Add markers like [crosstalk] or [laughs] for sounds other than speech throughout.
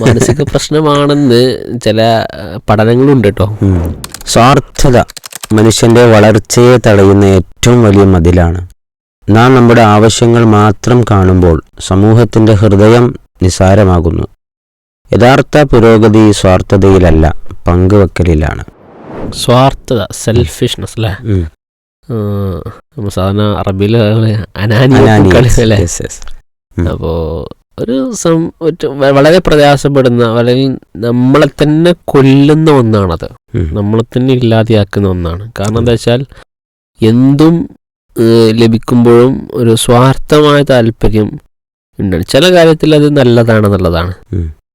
മാനസിക പ്രശ്നമാണെന്ന് ചില പഠനങ്ങളുണ്ട് കേട്ടോ സ്വാർത്ഥത മനുഷ്യന്റെ വളർച്ചയെ തടയുന്ന ഏറ്റവും വലിയ മതിലാണ്. നാം നമ്മുടെ ആവശ്യങ്ങൾ മാത്രം കാണുമ്പോൾ സമൂഹത്തിന്റെ ഹൃദയം നിസാരമാകുന്നു. യഥാർത്ഥ പുരോഗതി സ്വാർത്ഥതയിലല്ല പങ്കുവെക്കലിലാണ്. സ്വാർത്ഥത സെൽഫിഷ്നെസ് അല്ലേ സാധാരണ അറബിയിൽ അനാനി. അല്ലേ Yes, yes. അപ്പോ ഒരു സം വളരെ പ്രയാസപ്പെടുന്ന അല്ലെങ്കിൽ നമ്മളെ തന്നെ കൊല്ലുന്ന ഒന്നാണത്. നമ്മളെ തന്നെ ഇല്ലാതെയാക്കുന്ന ഒന്നാണ്. കാരണം എന്താ വെച്ചാൽ എന്തും ലഭിക്കുമ്പോഴും ഒരു സ്വാർത്ഥമായ താല്പര്യം ഉണ്ട്. ചില കാര്യത്തിൽ അത് നല്ലതാണെന്നുള്ളതാണ്.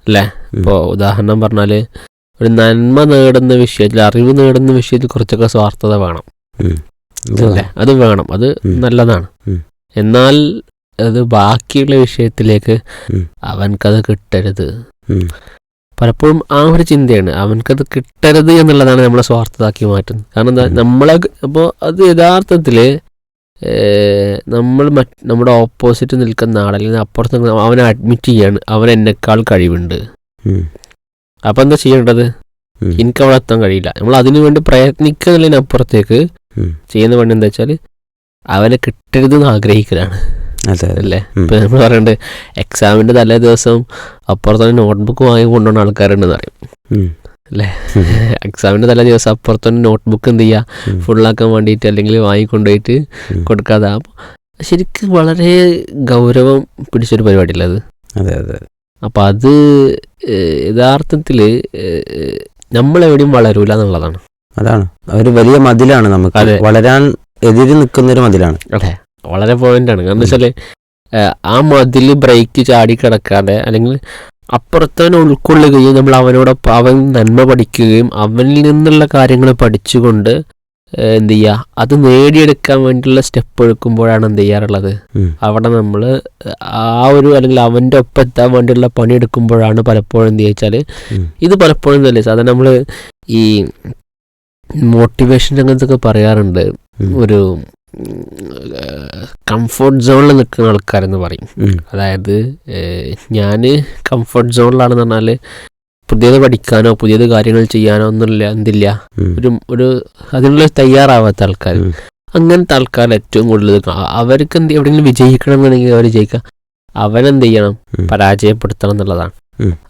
അല്ലേ. ഇപ്പോൾ ഉദാഹരണം പറഞ്ഞാൽ ഒരു നന്മ നേടുന്ന വിഷയത്തിൽ അറിവ് നേടുന്ന വിഷയത്തിൽ കുറച്ചൊക്കെ സ്വാർത്ഥത വേണം. അല്ലേ? അത് വേണം. അത് നല്ലതാണ്. എന്നാൽ അത് ബാക്കിയുള്ള വിഷയത്തിലേക്ക്. അവൻക്കത് കിട്ടരുത്. പലപ്പോഴും ആ ഒരു ചിന്തയാണ് അവൻക്കത് കിട്ടരുത് എന്നുള്ളതാണ് നമ്മളെ സ്വാർത്ഥതാക്കി മാറ്റുന്നത് കാരണം എന്താ നമ്മളെ അപ്പോൾ അത് യഥാർത്ഥത്തിൽ നമ്മൾ മറ്റ് നമ്മുടെ ഓപ്പോസിറ്റ് നിൽക്കുന്ന ആളല്ലെങ്കിൽ അപ്പുറത്ത് അവനെ അഡ്മിറ്റ് ചെയ്യാണ് അവൻ എന്നെക്കാൾ കഴിവുണ്ട് അപ്പം എന്താ ചെയ്യേണ്ടത്. എനിക്ക് അവിടെ എത്താൻ കഴിയില്ല നമ്മൾ അതിനു വേണ്ടി പ്രയത്നിക്കുന്നതിനപ്പുറത്തേക്ക്. ചെയ്യുന്ന പണി എന്താ വെച്ചാൽ അവനെ കിട്ടരുതെന്ന് ആഗ്രഹിക്കലാണ്. അല്ലേ? ഇപ്പം നമ്മൾ പറയുന്നുണ്ട് എക്സാമിന്റെ തലേ ദിവസം അപ്പുറത്തന്നെ നോട്ട്ബുക്ക് വാങ്ങി കൊണ്ടുപോകുന്ന ആൾക്കാരുണ്ടെന്ന് പറയും അല്ലേ? എക്സാമിന്റെ എക്സാമിന്റെ [laughs] തലേ ദിവസം അപ്പുറത്തന്നെ നോട്ട്ബുക്ക് എന്ത് ചെയ്യുക. ഫുള്ളാക്കാൻ വേണ്ടിയിട്ട് അല്ലെങ്കിൽ വാങ്ങിക്കൊണ്ടുപോയിട്ട്. കൊടുക്കാതെ. ശരിക്കും വളരെ ഗൗരവം പിടിച്ചൊരു പരിപാടിയല്ലേ അത്? അതെ അതെ. അപ്പം അത് യഥാർത്ഥത്തിൽ നമ്മളെവിടെയും വളരൂല എന്നുള്ളതാണ്. അതാണ്. ഒരു വലിയ മതിലാണ് നമുക്ക്. വളരാൻ എതിര് നിൽക്കുന്ന ഒരു മതിലാണ്. അതെ. വളരെ പോയിന്റാണ്. കാരണം വെച്ചാൽ ആ മതിൽ ബ്രേക്ക് ചാടി കിടക്കാതെ അല്ലെങ്കിൽ അപ്പുറത്തവനെ ഉൾക്കൊള്ളുകയും നമ്മൾ അവനോടൊപ്പം അവൻ നന്മ പഠിക്കുകയും അവനിൽ നിന്നുള്ള കാര്യങ്ങൾ പഠിച്ചുകൊണ്ട് എന്ത് ചെയ്യുക അത് നേടിയെടുക്കാൻ വേണ്ടിയുള്ള സ്റ്റെപ്പ് എടുക്കുമ്പോഴാണ് എന്ത് ചെയ്യാറുള്ളത്? അവിടെ നമ്മൾ ആ ഒരു അല്ലെങ്കിൽ അവന്റെ ഒപ്പം എത്താൻ വേണ്ടിയുള്ള പണിയെടുക്കുമ്പോഴാണ് പലപ്പോഴും എന്ത് ചോദിച്ചാൽ ഇത് പലപ്പോഴും തന്നെ സാധാരണ നമ്മൾ ഈ മോട്ടിവേഷൻ രംഗത്തൊക്കെ പറയാറുണ്ട്. ഒരു കംഫോർട്ട് സോണിൽ നിൽക്കുന്ന ആൾക്കാരെന്ന് പറയും. അതായത് ഞാൻ കംഫർട്ട് സോണിലാണെന്ന് പറഞ്ഞാൽ പുതിയത് പഠിക്കാനോ പുതിയത് കാര്യങ്ങൾ ചെയ്യാനോ ഒന്നുമില്ല എന്തില്ല. ഒരു ഒരു അതിനുള്ള തയ്യാറാവാത്ത ആൾക്കാർ. അങ്ങനത്തെ ആൾക്കാർ ഏറ്റവും കൂടുതൽ അവർക്ക് എന്ത് എവിടെയെങ്കിലും വിജയിക്കണം എന്നുണ്ടെങ്കിൽ അവർ ജയിക്കാം. അവനെന്ത് ചെയ്യണം. പരാജയപ്പെടുത്തണം എന്നുള്ളതാണ്.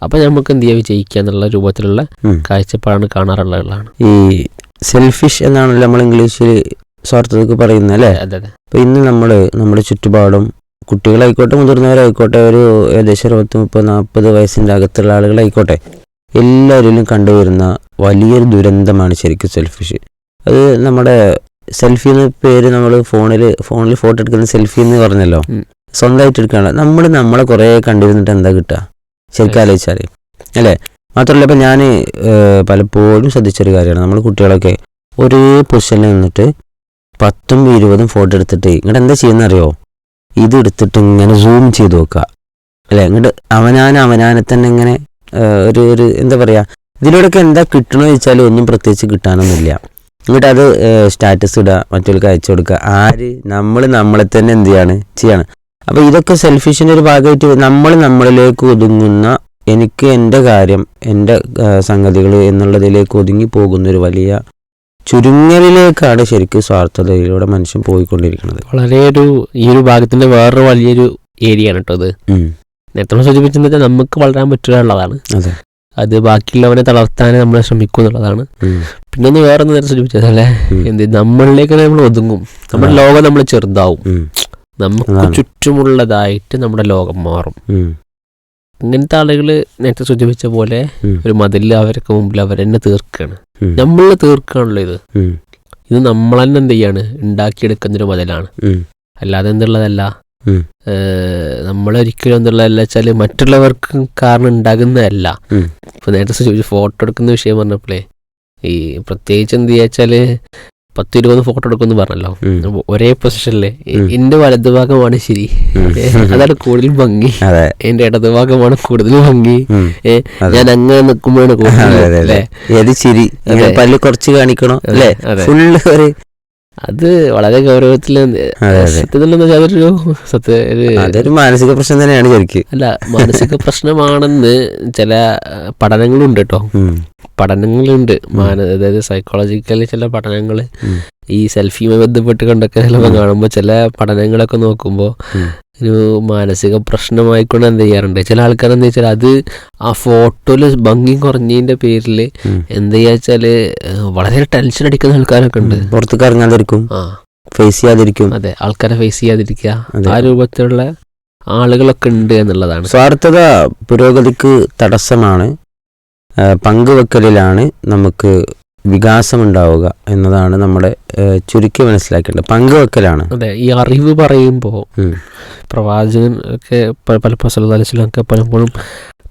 അപ്പൊ നമുക്ക് എന്ത് ചെയ്യാം? വിജയിക്കുക എന്നുള്ള രൂപത്തിലുള്ള. കാഴ്ചപ്പാടാണ് കാണാറുള്ളതാണ്. ഈ സെൽഫിഷ് എന്നാണല്ലോ നമ്മൾ ഇംഗ്ലീഷിൽ സ്വാർത്ഥതക്ക് പറയുന്നത് അല്ലേ? അതെ അതെ. അപ്പൊ ഇന്ന് നമ്മൾ നമ്മുടെ ചുറ്റുപാടും കുട്ടികളായിക്കോട്ടെ മുതിർന്നവരായിക്കോട്ടെ ഒരു ഏകദേശം ഇരുപത്തി മുപ്പത് നാൽപ്പത് വയസ്സിന്റെ അകത്തുള്ള ആളുകളായിക്കോട്ടെ എല്ലാവരിലും കണ്ടുവരുന്ന വലിയൊരു ദുരന്തമാണ് ശരിക്കും സെൽഫിഷ് അത് നമ്മുടെ സെൽഫി എന്ന പേര് നമ്മൾ ഫോണിൽ ഫോണിൽ ഫോട്ടോ എടുക്കുന്ന സെൽഫി എന്ന് പറഞ്ഞല്ലോ. സ്വന്തമായിട്ട് എടുക്കുകയാണ് നമ്മൾ നമ്മളെ കുറേ കണ്ടിരുന്നിട്ട് എന്താ കിട്ടുക? ശരിക്കും. ആലോചിച്ചാൽ അല്ലേ? മാത്രമല്ല ഇപ്പം ഞാൻ പലപ്പോഴും ശ്രദ്ധിച്ചൊരു കാര്യമാണ്. നമ്മൾ കുട്ടികളൊക്കെ ഒരേ പൊസിഷനിൽ നിന്നിട്ട് പത്തും ഇരുപതും ഫോട്ടോ എടുത്തിട്ട് ഇങ്ങോട്ട് എന്താ ചെയ്യുന്ന അറിയോ ഇത് എടുത്തിട്ട് ഇങ്ങനെ സൂം ചെയ്ത് നോക്കുക അല്ലേ? ഇങ്ങോട്ട് അവനാൻ അവനാനെ തന്നെ ഇങ്ങനെ ഒരു ഒരു എന്താ പറയുക ഇതിലൂടെയൊക്കെ എന്താ കിട്ടണമെന്ന് ചോദിച്ചാലും ഒന്നും പ്രത്യേകിച്ച് കിട്ടാനൊന്നുമില്ല. എന്നിട്ട് അത് സ്റ്റാറ്റസ് ഇടുക മറ്റുള്ളവർക്ക് അയച്ചു കൊടുക്കുക. ആര്? നമ്മൾ നമ്മളെ തന്നെ എന്ത് ചെയ്യാണ്? ചെയ്യാണ്. അപ്പൊ ഇതൊക്കെ സെൽഫിഷിന്റെ ഒരു ഭാഗമായിട്ട് നമ്മൾ നമ്മളിലേക്ക് ഒതുങ്ങുന്ന എനിക്ക് എന്റെ കാര്യം എന്റെ സംഗതികൾ എന്നുള്ളതിലേക്ക് ഒതുങ്ങി പോകുന്ന ഒരു വലിയ ചുരുങ്ങലിലേക്കാണ് ശരിക്കും സ്വാർത്ഥതയിലൂടെ മനുഷ്യൻ പോയിക്കൊണ്ടിരിക്കുന്നത്. വളരെ ഒരു ഈ ഒരു ഭാഗത്തിന്റെ വേറൊരു വലിയൊരു ഏരിയ ആണ് കേട്ടോ അത്. നേരത്തെ സൂചിപ്പിച്ചെന്ന് വെച്ചാൽ നമുക്ക് വളരാൻ പറ്റുക എന്നുള്ളതാണ്. അതെ. അത് ബാക്കിയുള്ളവനെ തളർത്താൻ നമ്മൾ ശ്രമിക്കും എന്നുള്ളതാണ്. പിന്നെ ഒന്ന് വേറെ നേരെ സൂചിപ്പിച്ചതല്ലേ. എന്ത് നമ്മളിലേക്ക് നമ്മൾ ഒതുങ്ങും. നമ്മുടെ ലോകം നമ്മൾ ചെറുതാവും. നമുക്ക് ചുറ്റുമുള്ളതായിട്ട് നമ്മുടെ ലോകം മാറും. ഇങ്ങനത്തെ ആളുകൾ നേരത്തെ സൂചിപ്പിച്ച പോലെ. ഒരു മതിൽ അവർക്ക് മുമ്പിൽ അവരെന്നെ തീർക്കാണ്. നമ്മളെ നമ്മൾ തീർക്കുകയാണല്ലോ ഇത് ഇത് നമ്മൾ തന്നെ എന്ത് ചെയ്യാണ്? ഉണ്ടാക്കിയെടുക്കുന്നൊരു മതിലാണ്. അല്ലാതെ എന്തുള്ളതല്ല. നമ്മളൊരിക്കലും എന്തുള്ളതല്ല വെച്ചാൽ മറ്റുള്ളവർക്ക് കാരണം ഉണ്ടാകുന്നതല്ല ഇപ്പൊ നേരത്തെ ചോദിച്ചു ഫോട്ടോ എടുക്കുന്ന വിഷയം പറഞ്ഞപ്പോഴേ ഈ പ്രത്യേകിച്ച് എന്ത് ചെയ്യാച്ചാൽ പത്ത് ഇരുപത് ഫോട്ടോ എടുക്കുമെന്ന് പറഞ്ഞല്ലോ. ഒരേ പൊസിഷനിൽ. എന്റെ വലതുഭാഗമാണ് ശരി. അതാണ് കൂടുതൽ ഭംഗി. എന്റെ ഇടതുഭാഗമാണ് കൂടുതൽ ഭംഗി. ഞാൻ അങ്ങനെ നിൽക്കുമ്പോഴാണ് കൂടുതൽ ഏത് ചിരി? പല്ല് കുറച്ച് കാണിക്കണോ? അല്ലേ. ഫുള്ള് ഒരു അത് വളരെ ഗൗരവത്തിൽ സത്യത്തിലെന്ന് അതൊരു സത്യ അതൊരു മാനസിക പ്രശ്നം തന്നെയാണ് ശരിക്കും. അല്ല മാനസിക പ്രശ്നമാണെന്ന് ചില പഠനങ്ങളുണ്ട് കേട്ടോ പഠനങ്ങളുണ്ട്. മാന അതായത് സൈക്കോളജിക്കലി ചില പഠനങ്ങൾ. ഈ സെൽഫിയുമായി ബന്ധപ്പെട്ട് കണ്ടൊക്കെ ചിലപ്പോൾ കാണുമ്പോൾ ചില പഠനങ്ങളൊക്കെ നോക്കുമ്പോൾ ഒരു മാനസിക പ്രശ്നമായിക്കൊണ്ട് എന്ത് ചെയ്യാറുണ്ട്? ചില ആൾക്കാർ എന്താ വെച്ചാൽ അത് ആ ഫോട്ടോയിൽ ഭംഗി കുറഞ്ഞതിന്റെ പേരിൽ. എന്ത് ചെയ്യാച്ചാൽ വളരെ ടെൻഷൻ അടിക്കുന്ന ആൾക്കാരൊക്കെ ഉണ്ട്. പുറത്തേക്ക് ഇറങ്ങാതിരിക്കും. ഫേസ് ചെയ്യാതിരിക്കും. അതെ ആൾക്കാരെ ഫേസ് ചെയ്യാതിരിക്കുക. ആ രൂപത്തിലുള്ള ആളുകളൊക്കെ ഉണ്ട് എന്നുള്ളതാണ്. സ്വാർത്ഥത പുരോഗതിക്ക് തടസ്സമാണ്. പങ്കുവെക്കലിലാണ് നമുക്ക് വികാസമുണ്ടാവുക എന്നതാണ് നമ്മുടെ ചുരുക്കി മനസ്സിലാക്കേണ്ടത് പങ്കുവെക്കലാണ് അതെ ഈ അറിവ് പറയുമ്പോൾ. പ്രവാചകൻ ഒക്കെ പലപ്പോഴും പലപ്പോൾ പലപ്പോഴും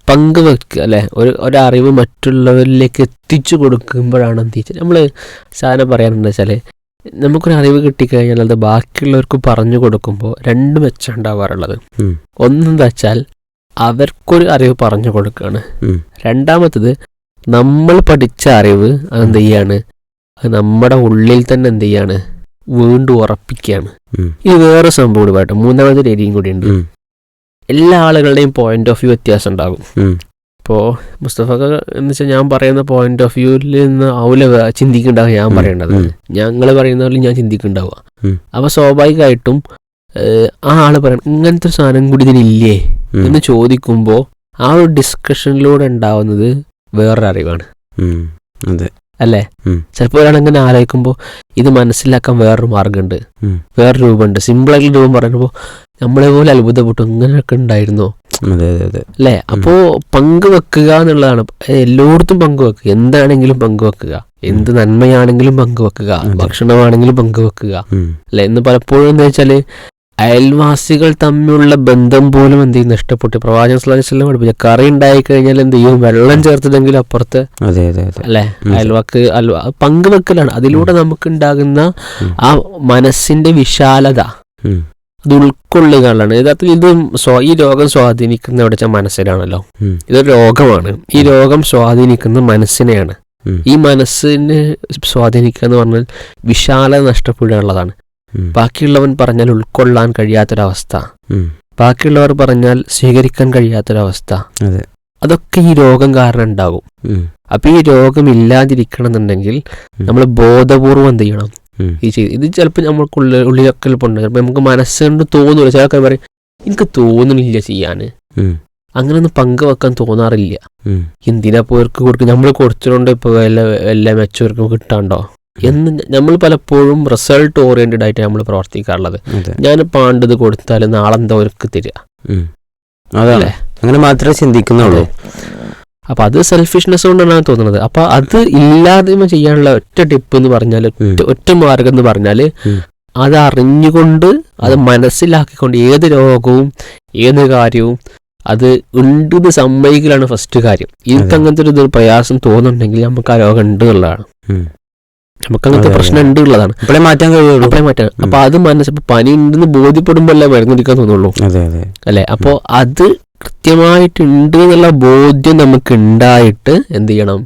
പങ്കുവെക്കുക അല്ലെ ഒരു ഒരറിവ് മറ്റുള്ളവരിലേക്ക് എത്തിച്ചു കൊടുക്കുമ്പോഴാണ് എന്ത് വെച്ചാൽ നമ്മൾ സാധനം പറയാനുണ്ട് വെച്ചാൽ നമുക്കൊരു അറിവ് കിട്ടിക്കഴിഞ്ഞാൽ അത് ബാക്കിയുള്ളവർക്ക് പറഞ്ഞു കൊടുക്കുമ്പോൾ രണ്ട് മെച്ചം ഉണ്ടാവാറുള്ളത് ഉം. ഒന്നെന്താ വെച്ചാൽ അവർക്കൊരു അറിവ് പറഞ്ഞു കൊടുക്കുകയാണ്. രണ്ടാമത്തത് നമ്മൾ പഠിച്ച അറിവ് അതെന്ത് ചെയ്യാണ്? അത് നമ്മുടെ ഉള്ളിൽ തന്നെ എന്ത് ചെയ്യാണ്? വീണ്ടും ഉറപ്പിക്കുകയാണ്. ഇത് വേറെ സംഭവം കൂടി പറയട്ടെ. മൂന്നാമത്തെ രീതിയും കൂടി ഉണ്ട്. എല്ലാ ആളുകളുടെയും പോയിന്റ് ഓഫ് വ്യൂ വ്യത്യാസം ഉണ്ടാകും. ഇപ്പോൾ മുസ്തഫക്ക് എന്ന് വെച്ചാൽ ഞാൻ പറയുന്ന പോയിന്റ് ഓഫ് വ്യൂവിൽ നിന്ന് ആവില്ല വേ- ചിന്തിക്കുന്നുണ്ടാവുക ഞാൻ. പറയേണ്ടത്. ഞങ്ങൾ പറയുന്ന പോലെ ഞാൻ ചിന്തിക്കുന്നുണ്ടാവുക. അപ്പോൾ അപ്പൊ സ്വാഭാവികമായിട്ടും ആ ആൾ പറയണം ഇങ്ങനത്തെ ഒരു സാധനം കൂടി ഇതിനില്ലേ? എന്ന് ചോദിക്കുമ്പോൾ ആ ഒരു ഡിസ്കഷനിലൂടെ ഉണ്ടാവുന്നത് വേറൊരു അറിവാണ്. ഉം. അതെ. അല്ലേ. ചിലപ്പോൾ ഒരാളിങ്ങനെ ആലോചിക്കുമ്പോൾ ഇത് മനസ്സിലാക്കാൻ വേറൊരു മാർഗമുണ്ട്. വേറെ രൂപമുണ്ട്. സിമ്പിളായിട്ടുള്ള രൂപം പറയുമ്പോൾ നമ്മളെ പോലെ അത്ഭുതപ്പെട്ടു ഇങ്ങനെയൊക്കെ ഉണ്ടായിരുന്നോ? അല്ലേ? അപ്പോ പങ്കുവെക്കുക എന്നുള്ളതാണ്. എല്ലായിടത്തും പങ്കുവെക്കുക. എന്താണെങ്കിലും പങ്കുവെക്കുക. എന്ത് നന്മയാണെങ്കിലും പങ്കുവെക്കുക. ഭക്ഷണമാണെങ്കിലും പങ്കുവെക്കുക. അല്ലെ? ഇന്ന് പലപ്പോഴും എന്താ വെച്ചാൽ അയൽവാസികൾ തമ്മിലുള്ള ബന്ധം പോലും എന്ത് ചെയ്യും നഷ്ടപ്പെട്ടു. പ്രവാചകൻ വസല്ലം പഠിപ്പിച്ച കറി ഉണ്ടായി കഴിഞ്ഞാൽ എന്ത് ചെയ്യും? വെള്ളം ചേർത്തില്ലെങ്കിൽ അപ്പുറത്ത് അതെ അതെ അല്ലെ. അയൽവാക്ക് അൽവ പങ്കുവെക്കലാണ്. അതിലൂടെ നമുക്ക് ഉണ്ടാകുന്ന ആ മനസ്സിന്റെ വിശാലത. അത് ഉൾക്കൊള്ളുകയാണ് യഥാർത്ഥത്തിൽ ഇത് സ്വ- ഈ രോഗം സ്വാധീനിക്കുന്ന എവിടെ വെച്ചാൽ മനസ്സിലാണല്ലോ ഇതൊരു രോഗമാണ്. ഈ രോഗം സ്വാധീനിക്കുന്ന മനസ്സിനെയാണ്. ഈ മനസ്സിനെ സ്വാധീനിക്കുക എന്ന് പറഞ്ഞാൽ വിശാല നഷ്ടപ്പെടുക എന്നുള്ളതാണ്. ഉം. ബാക്കിയുള്ളവൻ പറഞ്ഞാൽ ഉൾക്കൊള്ളാൻ കഴിയാത്തൊരവസ്ഥ. ബാക്കിയുള്ളവർ പറഞ്ഞാൽ സ്വീകരിക്കാൻ കഴിയാത്തൊരവസ്ഥ. അതെ. അതൊക്കെ ഈ രോഗം കാരണം ഉണ്ടാകും. അപ്പൊ ഈ രോഗം ഇല്ലാതിരിക്കണം എന്നുണ്ടെങ്കിൽ നമ്മൾ ബോധപൂർവം എന്ത് ചെയ്യണം? ഈ ചെയ്ത് ഇത് ചിലപ്പോൾ നമ്മൾക്കുള്ള ഉള്ളിലൊക്കെ ഉണ്ട്. ചിലപ്പോൾ നമുക്ക് മനസ്സുകൊണ്ട് തോന്നില്ല ചില ആൾക്കാർ പറയും എനിക്ക് തോന്നുന്നില്ല ചെയ്യാൻ. അങ്ങനെയൊന്നും പങ്കുവെക്കാൻ തോന്നാറില്ല. എന്തിനാ പോയർക്ക് കൊടുക്കും നമ്മൾ കൊടുത്തിട്ടുണ്ട് ഇപ്പോൾ വല്ല വല്ല മെച്ചവർക്കും കിട്ടാണ്ടോ? എന്ന് നമ്മൾ പലപ്പോഴും റിസൾട്ട് ഓറിയന്റഡ് ആയിട്ട് നമ്മൾ പ്രവർത്തിക്കാറുള്ളത്. ഞാൻ പാണ്ടത് കൊടുത്താൽ നാളെ എന്താ അവർക്ക് തരിക. അങ്ങനെ മാത്രമേ ചിന്തിക്കുന്നുള്ളൂ. അപ്പൊ അത് സെൽഫിഷ്നെസ് കൊണ്ടാണ് തോന്നുന്നത്. അപ്പൊ അത് ഇല്ലാതെ ചെയ്യാനുള്ള ഒറ്റ ടിപ്പ് എന്ന് പറഞ്ഞാൽ. ഒറ്റ- മാർഗം എന്ന് പറഞ്ഞാൽ അത് അറിഞ്ഞുകൊണ്ട് അത് മനസ്സിലാക്കിക്കൊണ്ട് ഏത് രോഗവും ഏത് കാര്യവും അത് ഉണ്ടെന്ന് സമ്മതിക്കലാണ് ഫസ്റ്റ് കാര്യം. എനിക്ക്. അങ്ങനത്തെ ഒരു പ്രയാസം തോന്നുന്നുണ്ടെങ്കിൽ നമുക്ക് ആ രോഗം ഉണ്ട് എന്നുള്ളതാണ്. നമുക്ക് അങ്ങനത്തെ. പ്രശ്നം ഉണ്ട് ഉള്ളതാണ് ഇപ്പോഴേ മാറ്റാൻ കഴിയുള്ളൂ. അപ്പോഴേ മാറ്റാൻ. അപ്പൊ അത് മനസ്സിപ്പോ പനി ഉണ്ടെന്ന് ബോധ്യപ്പെടുമ്പോഴല്ലേ മരുന്ന് കുടിക്കാൻ തോന്നുള്ളൂ അല്ലെ? അപ്പോൾ അത് കൃത്യമായിട്ടുണ്ട് എന്നുള്ള ബോധ്യം നമുക്ക് ഉണ്ടായിട്ട് എന്ത് ചെയ്യണം?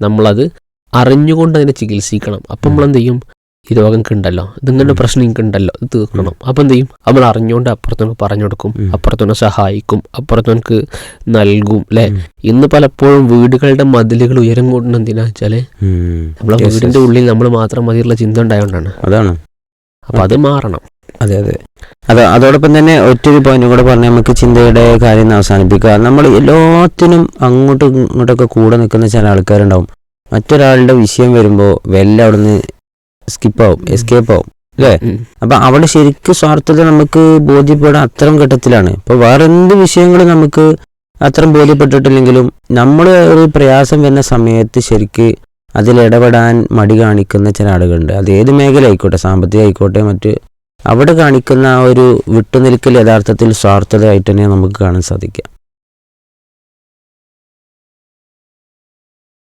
നമ്മളത് അറിഞ്ഞുകൊണ്ട് അതിനെ ചികിത്സിക്കണം. അപ്പം നമ്മൾ എന്ത് ചെയ്യും? ഈ രോഗം ഉണ്ടല്ലോ ഇതിങ്ങനെ പ്രശ്നം ഇങ്ങനെ ഉണ്ടല്ലോ ഇത് തീർക്കണം. അപ്പം എന്ത് ചെയ്യും നമ്മൾ അറിഞ്ഞുകൊണ്ട് അപ്പുറത്തോനക്ക് പറഞ്ഞു കൊടുക്കും. അപ്പുറത്തോനെ സഹായിക്കും. അപ്പുറത്തോനക്ക് നൽകും അല്ലെ. ഇന്ന് പലപ്പോഴും വീടുകളുടെ മതിലുകൾ ഉയരം കൂടുന്നത് എന്തിനാ വെച്ചാൽ? നമ്മളെ വീടിന്റെ ഉള്ളിൽ നമ്മൾ മാത്രം മതിയുള്ള ചിന്ത ഉണ്ടായതുകൊണ്ടാണ് അതാണ്. അപ്പൊ അത് മാറണം. അതെ അതെ. അത് അതോടൊപ്പം തന്നെ ഒറ്റൊരു പോയിന്റ് കൂടെ പറഞ്ഞാൽ നമുക്ക് ചിന്തയുടെ കാര്യം അവസാനിപ്പിക്കുക നമ്മൾ എല്ലാത്തിനും അങ്ങോട്ടും ഇങ്ങോട്ടൊക്കെ കൂടെ നിൽക്കുന്ന ചില ആൾക്കാരുണ്ടാവും. മറ്റൊരാളുടെ വിഷയം വരുമ്പോൾ വെല്ല അവിടുന്ന് സ്കിപ്പാവും എസ്കേപ്പ് ആവും. അല്ലേ. അപ്പൊ അവിടെ ശരിക്കും സ്വാർത്ഥത നമുക്ക് ബോധ്യപ്പെടാൻ അത്തരം ഘട്ടത്തിലാണ്. ഇപ്പൊ വേറെ എന്ത് വിഷയങ്ങൾ നമുക്ക് അത്തരം ബോധ്യപ്പെട്ടിട്ടില്ലെങ്കിലും നമ്മൾ ഒരു പ്രയാസം വരുന്ന സമയത്ത് ശരിക്ക് അതിൽ ഇടപെടാൻ മടി കാണിക്കുന്ന ചില ആളുകളുണ്ട്. അത് ഏത് മേഖല ആയിക്കോട്ടെ സാമ്പത്തികം ആയിക്കോട്ടെ മറ്റ് അവിടെ കാണിക്കുന്ന ആ ഒരു വിട്ടുനിൽക്കൽ യഥാർത്ഥത്തിൽ സ്വാർത്ഥതയായിട്ട് തന്നെ നമുക്ക് കാണാൻ സാധിക്കുക.